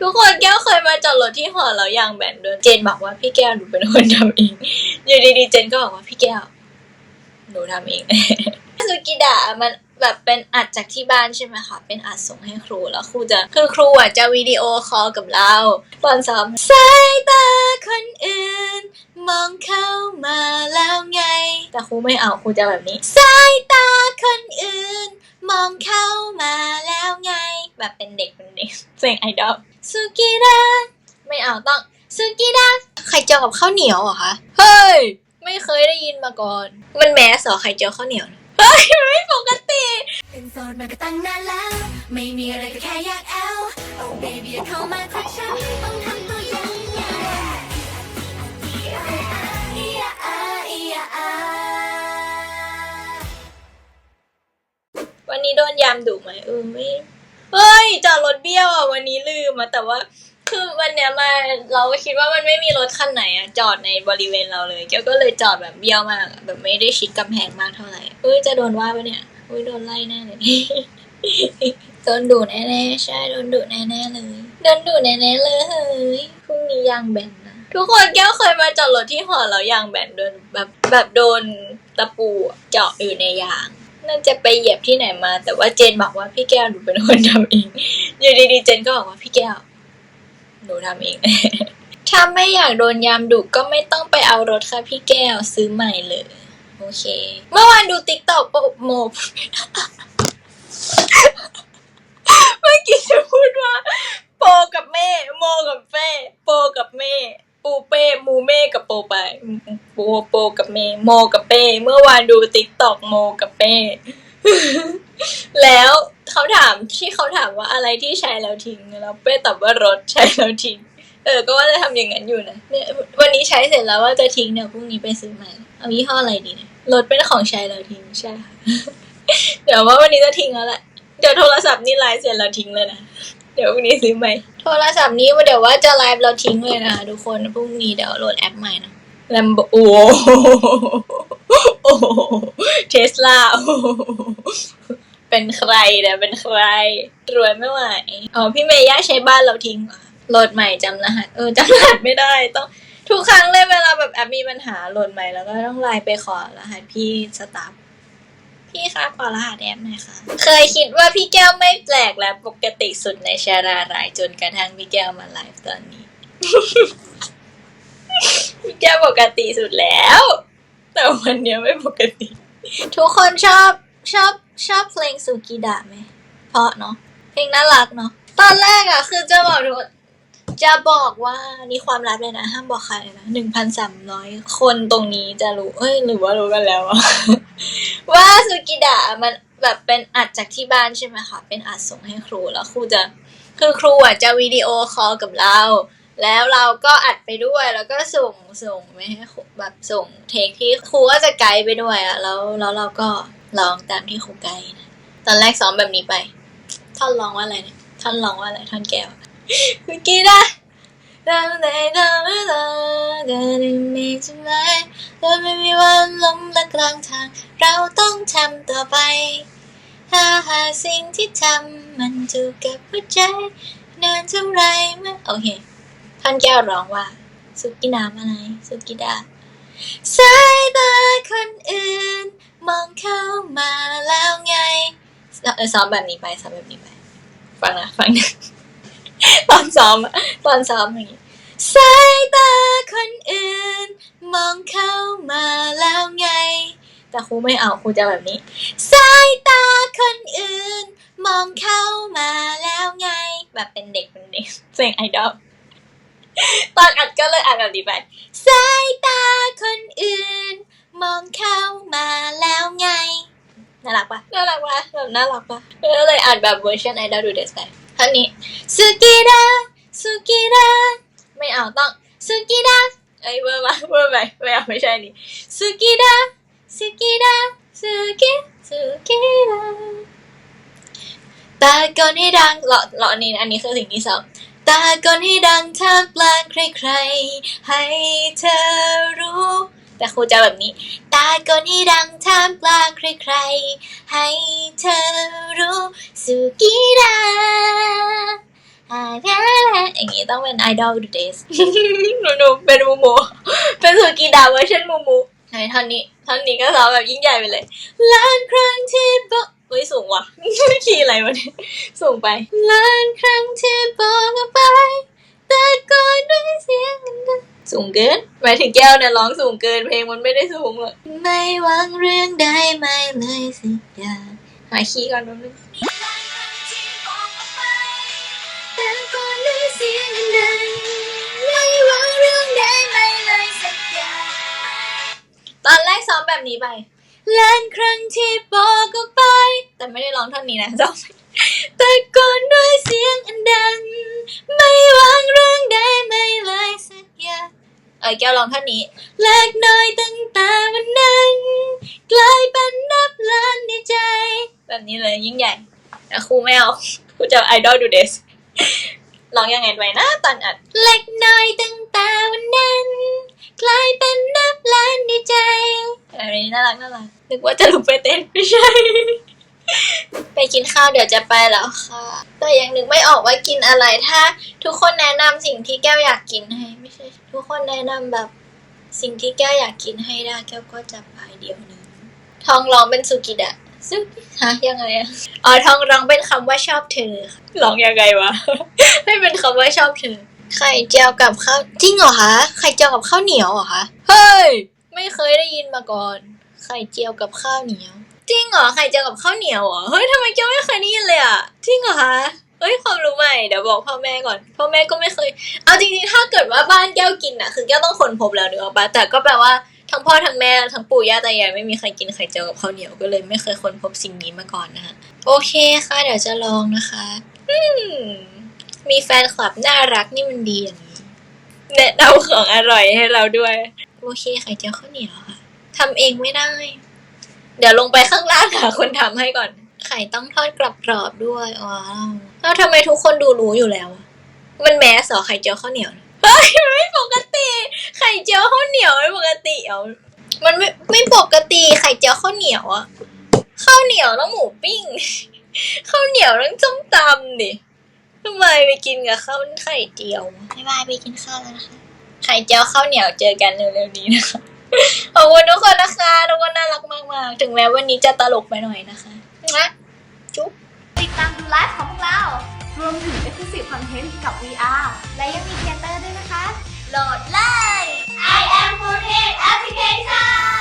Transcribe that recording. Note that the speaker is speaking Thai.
ทุกคนแก้วเคยมาจอดรถที่หอแล้วยางแบนด้วยเจนบอกว่าพี่แก้วหนูเป็นคนทำเอง อยู่ดีๆเจนก็บอกว่าพี่แก้ว หนูทำเองสุกิดะมันแบบเป็นอัดจากที่บ้านใช่ไหมคะ เป็นอัดส่งให้ครูแล้วครูจะคือครูอะจะวิดีโอคอลกับเรา ตอนซ้อมสายตาคนอื่น มองเข้ามาแล้วไง แต่ครูไม่เอาครูจะแบบนี้สายตาคนอื่น มองเข้ามาแล้วไง แบบเป็นเด็กเป็นเด็กเพลงไอดอล สุกิดะไม่เอาต้องสุกิดะไข่เจียวกับข้าวเหนียวเหรอคะ เฮ้ย ไม่เคยได้ยินมาก่อน มันแมสเหรอไข่เจียวข้าวเหนียวเนี่ยเฮ้ยมันไม่ปกติ เป็นโสดมาก็ตั้งนานแล้ว ไม่มีอะไรก็แค่อยากแอล Oh baby อย่าเข้ามาทักฉันต้องทำตัวยังไงอีอะอีอะอาวันนี้โดนยามดุไหมเออไม่ เฮ้ยจอดรถเบี้ยวอะวันนี้ลืมอะแต่ว่า คือวันเนี้ยมาเราก็คิดว่ามันไม่มีรถคันไหนอะจอดในบริเวณเราเลยเกียวก็เลยจอดแบบเบี้ยวมากอะแบบไม่ได้ชิดกำแพงมากเท่าไหร่เอ้ยจะโดนว่าปะเนี่ยเอ้ยโดนไล่แน่เลย โดนดุแน่ๆใช่โดนดุแน่ๆเลยโดนดุแน่ๆเลยเฮ้ยพรุ่งนี้ยางแบนนะทุกคนแก้วเคยมาจอดรถที่หอแล้วยางแบนโดนแบบแบบโดนตะปูเจาะอยู่ในยาง น่าจะไปเหยียบที่ไหนมา แต่ว่าเจนบอกว่าพี่แก้วหนูเป็นคนทำเองอยู่ดีๆเจนก็บอกว่าพี่แก้ว หนูทำเอง ถ้าไม่อยากโดนยามดุก็ไม่ต้องไปเอารถค่ะพี่แก้วซื้อใหม่เลย โอเค เมื่อวานดูติ๊กต็อกโมเมื่อกี้จะพูดว่า โปกับแม่ โมกับเฟ่โปกับแม่ ปูเป้มูเม่กับโปไปโปโปกับเมโมกับเป้ เมื่อวานดูติ๊กต็อกโมกับเป้ แล้วเขาถามที่เขาถามว่าอะไรที่ใช้แล้วทิ้งแล้วเป้ตอบว่ารถใช้แล้วทิ้งเออ ก็ว่าจะทำอย่างนั้นอยู่นะเนี่ยวันนี้ใช้เสร็จแล้วว่าจะทิ้งเนี่ยพรุ่งนี้ไปซื้อใหม่ เอายี่ห้ออะไรดีเนี่ยรถเป็นของใช้แล้วทิ้งใช่ เดี๋ยวว่าวันนี้จะทิ้งแล้วแหละ เดี๋ยวโทรศัพท์นี่ไลฟ์เสร็จแล้วทิ้งเลยนะ เดี๋ยวพรุ่งนี้ซื้อใหม่โทรศัพท์นี้เดี๋ยวว่าจะไลฟ์เราทิ้งเลยนะทุกคนพรุ่งนี้เดี๋ยวโหลดแอปใหม่นะแลมโบโอ้โหเทสลาเป็นใครเนี่ยเป็นใคร รวยไม่ไหวอ๋อพี่เมย่าใช้บ้านเราทิ้งเหรอโหลดใหม่จำรหัสเออจำรหัสไม่ได้ต้องทุกครั้งเลยเวลาแบบแอปมีปัญหาโหลดใหม่แล้วก็ต้องไลน์ไปขอรหัสพี่สตาฟ พี่คะขอรหัสแอปหน่อยค่ะ เคยคิดว่าพี่แก้วไม่แปลกและปกติสุดในชารารายจนกระทั่งพี่แก้วมาไลฟ์ตอนนี้ พี่แก้วปกติสุดแล้ว แต่วันเนี้ยไม่ปกติ ทุกคนชอบชอบชอบเพลงสุกิดะไหม เพราะเนาะเพลงน่ารักเนาะตอนแรกอะคือจะบอกทุกคน จะบอกว่านี่ความลับเลยนะ ห้ามบอกใครนะหนึ่งพันสามร้อยคนตรงนี้จะรู้ เอ้ย หรือว่ารู้กันแล้ว ว่าสุกิดะมันแบบเป็นอัดจากที่บ้านใช่ไหมคะ เป็นอัดส่งให้ครูแล้วครูจะคือครูอะจะวิดีโอคอลกับเรา แล้วเราก็อัดไปด้วยแล้วก็ส่งส่งไม่ให้แบบส่งเทคที่ครูก็จะไกด์ไปด้วยอะแล้วแล้วเราก็ร้องตามที่ครูไกด์นะตอนแรกซ้อมแบบนี้ไป ท่อนร้องว่าอะไรท่อนร้องว่าอะไรท่อนแก้ว สุกิดะทำได้ทำไม่ได้ได้มีใช่ไหมเราไม่มีวันล้มละกลางทาง เราต้องทำต่อไป หาหาสิ่งที่ทำมันถูกกับหัวใจนานเท่าไรมื่อโอเคท่านแก้วร้องว่า สุกิน้ำอะไร สุกิดาสายตาคนอื่น มองเข้ามาแล้วไงเออซ้อมแบบนี้ไปซ้อมแบบนี้ไป ฟังนะ ฟังนะ ตอนซ้อมตอนซ้อมอย่างงี้สายตาคนอื่น มองเข้ามาแล้วไง แต่ครูไม่เอาครูจะแบบนี้สายตาคนอื่น มองเข้ามาแล้วไง แบบเป็นเด็กเป็นเด็กเพลงไอดอลตอนอัดก็เลยอัดแบบนี้ไปสายตาคนอื่น มองเข้ามาแล้วไงน่ารักปะน่ารักปะแบบน่ารักปะก็เลยอัดแบบเวอร์ชันไอดอลดูเดสไป ท่านี้สุกิดะสุกิดะไม่เอาต้องสุกิดะเอ้ยเวอร์มาเวอร์ไปไม่เอาไม่ใช่นี่สุกิดะสุกิดะสุกิสุกิดะตาโกนให้ดังเหลาะเหลาะนี่อันนี้คือสิ่งที่สองตาโกนให้ดังท่ามกลางใครๆให้เธอรู้ แต่ครูจะแบบนี้าโกนให้ดังท่ามกลางใครๆ ให้เธอรู้สุกิดะอ่าแค่อย่างงี้ต้องเป็น idol the days หนูหนูเป็นมูมูเป็นสุกีดาเวอร์ชันมูมูไหนท่อนนี้ท่อนนี้ก็ซ้อมแบบยิ่งใหญ่ไปเลยล้านครั้งที่บอกเฮ้ยสูงว่ะคีย์อะไรวะเนี่ยสูงไปล้านครั้งที่บอกเอาไป แต่ก่อนด้วยเสียงดังสูงเกินหมายถึงแก้วเนี่ยร้องสูงเกินเพลงมันไม่ได้สูงหรอกไม่หวังเรื่องใดไม่เลยสักอย่างหาคีย์ก่อนแป๊บนึงแต่ก่อนด้วยเสียงดังไม่หวังเรื่องใดไม่เลยสักอย่างตอนแรกซ้อมแบบนี้ไปล้านครั้งที่บอกก็ไป แต่ไม่ได้ร้องเท่านี้นะซ้อม แต่ก่อนด้วยเสียงอันดัง ไม่หวังเรื่องใดไม่เลยสักอย่างเออแก้วร้องท่านี้เล็กน้อยตั้งแต่วันนั้น กลายเป็นนับล้านในใจ แบบนี้เลยยิ่งใหญ่แต่ครูไม่เอาครูจะไอดอลดูเดสร้องยังไงไว้นะตอนอัดเล็กน้อยตั้งแต่วันนั้น กลายเป็นนับล้านในใจอะไรน่ารักน่ารักนึกว่าจะลุกไปเต้นไม่ใช่ ไปกินข้าวเดี๋ยวจะไปแล้วค่ะ แต่ยังนึกไม่ออกว่ากินอะไรถ้า ทุกคนแนะนำสิ่งที่แก้วอยากกินให้ไม่ใช่ ทุกคนแนะนำแบบสิ่งที่แก้วอยากกินให้ได้แก้วก็จะไปเดี๋ยวนี้ทองร้องเป็นสุกิดะสุกิฮะยังไงอะอ๋อทองร้องเป็นคำว่าชอบเธอค่ะร้องยังไงวะให้เป็นคำว่าชอบเธอไข่เจียวกับข้าวจริงเหรอคะไข่เจียวกับข้าวเหนียวเหรอคะเฮ้ยไม่เคยได้ยินมาก่อน ไข่เจียวกับข้าวเหนียว จริงเหรอไข่เจียวกับข้าวเหนียวเหรอเฮ้ยทำไมแก้วไม่เคยได้ยินเลยอะจริงเหรอคะเฮ้ยความรู้ใหม่เดี๋ยวบอกพ่อแม่ก่อนพ่อแม่ก็ไม่เคย เอาจริงๆถ้าเกิดว่าบ้านแก้วกินอะ คือแก้วต้องค้นพบแล้วเนื้ออกปะแต่ก็แปลว่าทั้งพ่อทั้งแม่ทั้งปู่ย่าตายายไม่มีใครกินไข่เจียวกับข้าวเหนียวก็เลยไม่เคยค้นพบสิ่งนี้มาก่อนนะคะโอเคค่ะ เดี๋ยวจะลองนะคะอืมมีแฟนคลับน่ารักนี่มันดีอย่างนี้แนะนำของอร่อยให้เราด้วย โอเคไข่เจียวข้าวเหนียวค่ะทำเองไม่ได้ เดี๋ยวลงไปข้างล่างหาคนทำให้ก่อน ไข่ต้องทอดกรอบๆด้วยว้าวแล้วทำไมทุกคนดูรู้อยู่แล้วอะมันแมสเหรอไข่เจียวข้าวเหนียวเฮ้ยมันไม่ปกติ ไข่เจียวข้าวเหนียวไม่ปกติเอามันไม่ไม่ปกติไข่เจียวข้าวเหนียวอะข้าวเหนียวแล้วหมูปิ้งข้าวเหนียวต้องส้มตำดิทำไมไปกินกับข้าวไข่เจียวบ๊ายบายไปกินข้าวแล้วนะคะไข่เจียวข้าวเหนียวเจอกันเร็วๆนี้นะคะ ขอบคุณทุกคนนะคะทุกคนน่ารักมากๆ ถึงแม้วันนี้จะตลกไปหน่อยนะคะนะจุ๊บ ติดตามดูไลฟ์ของพวกเรา รวมถึง Exclusive Content กับ VR และยังมีเทเตอร์ด้วยนะคะ โหลดเลย I am 4 Application